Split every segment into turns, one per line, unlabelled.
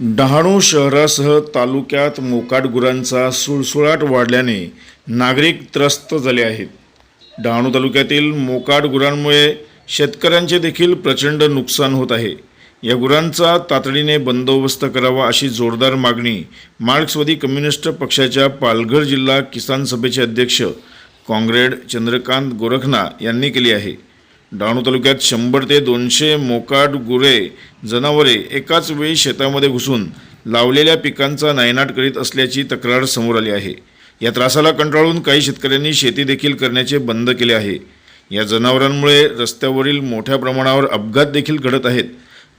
डहाणू शहरासह तालुक्यात मोकाट गुरांचा सुळसुळाट वाढल्याने नागरिक त्रस्त झाले आहेत. डहाणू तालुक्यातील मोकाट गुरांमुळे शेतकऱ्यांचे देखील प्रचंड नुकसान होत आहे. या गुरांचा तातडीने बंदोबस्त करावा अशी जोरदार मागणी मार्क्सवादी कम्युनिस्ट पक्षाच्या पालघर जिल्हा किसान सभेचे अध्यक्ष काँग्रेड चंद्रकांत गोरखना यांनी केली आहे. डहाणू तालुक्यात शंभर ते दोनशे मोकाट गुरे जनावरे एकाच वेळी शेतामध्ये घुसून लावलेल्या पिकांचा नायनाट करीत असल्याची तक्रार समोर आली आहे. या त्रासाला कंटाळून काही शेतकऱ्यांनी शेती देखील करण्याचे बंद केले आहे. या जनावरांमुळे रस्त्यावरील मोठ्या प्रमाणावर अपघात देखील घडत आहेत.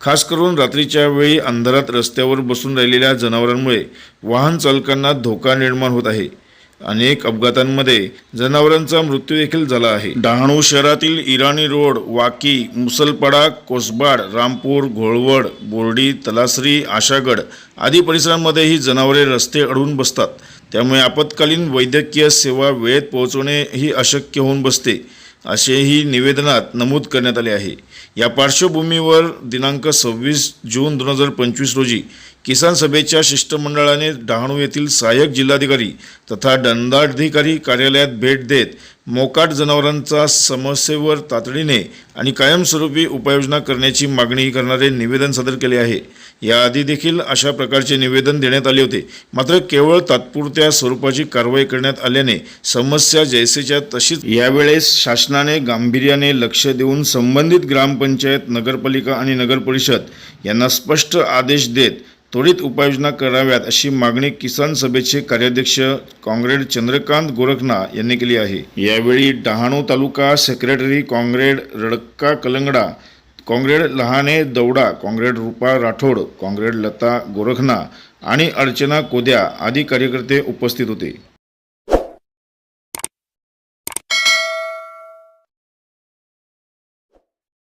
खास करून रात्रीच्या वेळी अंधारात रस्त्यावर बसून राहिलेल्या जनावरांमुळे वाहन चालकांना धोका निर्माण होत आहे. अनेक अपघातांमध्ये जनावरांचा मृत्यू देखील झाला आहे. डहाणू शहरातील इराणी रोड वाकी मुसलपाडा कोसबाड रामपूर घोळवड बोर्डी तलासरी आशागड आदी परिसरांमध्येही जनावरे रस्ते अडवून बसतात. त्यामुळे आपत्कालीन वैद्यकीय सेवा वेळेत पोहोचवणे ही अशक्य होऊन बसते. असेही निवेदनात नमूद करण्यात आले आहे. या पार्श्वभूमीवर दिनांक सव्वीस जून दोन हजार पंचवीस रोजी किसान सभेच्या शिष्टमंडळाने डहाणू येथील सहाय्यक जिल्हाधिकारी तथा दंडाधिकारी कार्यालयात भेट देत मोकाट जनावरांचा समस्येवर तातडीने आणि कायमस्वरूपी उपाययोजना करण्याची मागणी करणारे निवेदन सादर केले आहे. याआधी देखील अशा प्रकारचे निवेदन देण्यात आले होते. मात्र केवळ तात्पुरत्या स्वरूपाची कारवाई करण्यात आल्याने समस्या जैसेच्या तशीच यावेळेस शासनाने गांभीर्याने लक्ष देऊन संबंधित ग्रामपंचायत नगरपालिका आणि नगरपरिषद यांना स्पष्ट आदेश देत त्वरित उपाययोजना कराव्यात अशी मागणी किसान सभेचे कार्याध्यक्ष काँग्रेड चंद्रकांत गोरखना यांनी केली आहे. यावेळी Dahanu taluka secretary comrade Radakka Kalangada comrade Lahane Dauda comrade Rupa Rathod comrade Lata Gorkhana आणि अर्चना कोद्या आदी कार्यकर्ते उपस्थित होते.